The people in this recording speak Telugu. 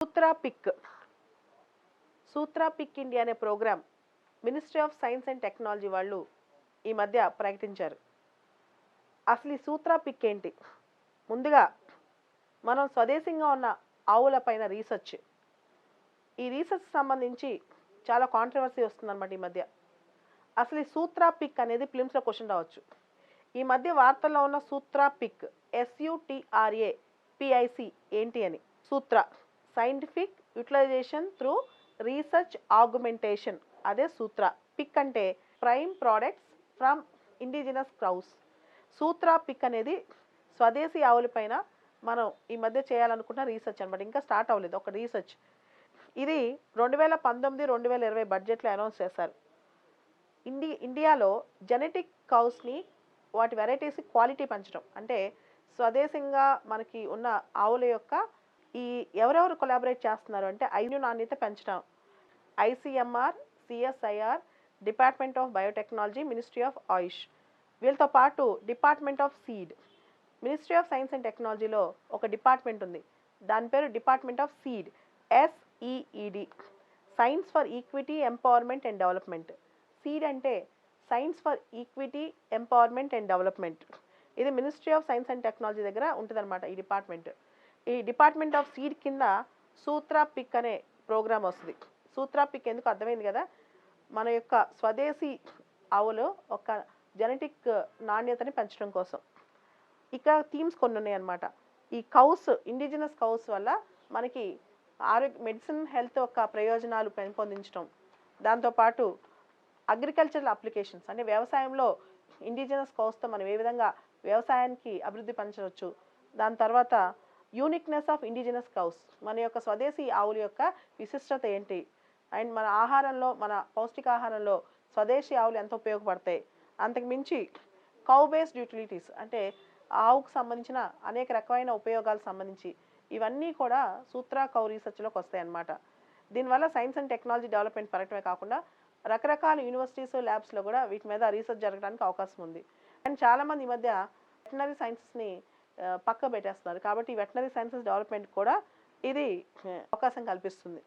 Sutra PIC Sutra PIC India అనే program ministry of science and technology వాళ్ళు ఈ మధ్య ప్రకటించారు. అసలు ఈ సూత్రా పిక్ ఏంటి? ముందుగా మనం స్వదేశంగా ఉన్న ఆవుల పైన రీసెర్చ్. ఈ రీసెర్చ్ సంబంధించి చాలా కాంట్రవర్సీ వస్తుందన్నమాట ఈ మధ్య. అసలు ఈ సూత్రా పిక్ అనేది ఫిలిమ్స్లో క్వశ్చన్ రావచ్చు. ఈ మధ్య వార్తల్లో ఉన్న Sutra pick S U T R A P I C ఏంటి అని? Sutra. Scientific utilization through research augmentation అదే సూత్ర. పిక్ అంటే prime products from indigenous cows. Sutra PIC అనేది స్వదేశీ ఆవులపైన మనం ఈ మధ్య చేయాలనుకున్న రీసెర్చ్ అనమాట ఇంకా స్టార్ట్ అవ్వలేదు ఒక రీసెర్చ్. ఇది రెండు వేల పంతొమ్మిది రెండు వేల ఇరవై బడ్జెట్లో అనౌన్స్ చేశారు. ఇండి ఇండియాలో జెనెటిక్ కౌస్ని వాటి వెరైటీస్ క్వాలిటీ పెంచడం. అంటే స్వదేశంగా మనకి ఉన్న ఆవుల యొక్క ఈ ఎవరెవరు కొలాబరేట్ చేస్తున్నారు అంటే ఐన్యూ నాణ్యత పెంచడం. ICMR CSIR department of biotechnology ministry of AYUSH వీళ్ళతో పాటు department of SEED ministry of science and టెక్నాలజీలో ఒక డిపార్ట్మెంట్ ఉంది. దాని పేరు department of SEED S E E D science for equity empowerment and development SEED అంటే science for equity empowerment and development ఇది ministry of science and technology దగ్గర ఉంటుందన్నమాట ఈ డిపార్ట్మెంట్ ఈ డిపార్ట్మెంట్ ఆఫ్ సీడ్ కింద సూత్రా పిక్ అనే ప్రోగ్రామ్ వస్తుంది. సూత్రా పిక్ ఎందుకు అర్థమైంది కదా? మన యొక్క స్వదేశీ ఆవులు ఒక జెనెటిక్ నాణ్యతని పెంచడం కోసం. ఇక్కడ థీమ్స్ కొన్ని ఉన్నాయి అన్నమాట ఈ కౌస్ ఇండిజినస్ కౌస్ వల్ల మనకి ఆరోగ్య మెడిసిన్ హెల్త్ యొక్క ప్రయోజనాలు పెంపొందించడం దాంతోపాటు అగ్రికల్చరల్ అప్లికేషన్స్ అంటే వ్యవసాయంలో ఇండిజినస్ కౌస్తో మనం ఏ విధంగా వ్యవసాయానికి అభివృద్ధి పంచవచ్చు. దాని తర్వాత యూనిక్నెస్ ఆఫ్ ఇండిజినస్ కౌస్ మన యొక్క స్వదేశీ ఆవుల యొక్క విశిష్టత ఏంటి? అండ్ మన ఆహారంలో మన పౌష్టికాహారంలో స్వదేశీ ఆవులు ఎంత ఉపయోగపడతాయి? అంతకు మించి కౌ బేస్డ్ యూటిలిటీస్ అంటే ఆవుకు సంబంధించిన అనేక రకమైన ఉపయోగాలకు సంబంధించి ఇవన్నీ కూడా సూత్ర కౌ రీసెర్చ్లోకి వస్తాయి అన్నమాట. దీనివల్ల సైన్స్ అండ్ టెక్నాలజీ డెవలప్మెంట్ పెరగటమే కాకుండా రకరకాల యూనివర్సిటీస్ ల్యాబ్స్లో కూడా వీటి మీద రీసెర్చ్ జరగడానికి అవకాశం ఉంది. అండ్ చాలామంది ఈ మధ్య వెటనరీ సైన్సెస్ని పక్క పెట్టేస్తున్నారు. కాబట్టి వెటనరీ సైన్సెస్ డెవలప్మెంట్ కూడా ఇది అవకాశం కల్పిస్తుంది.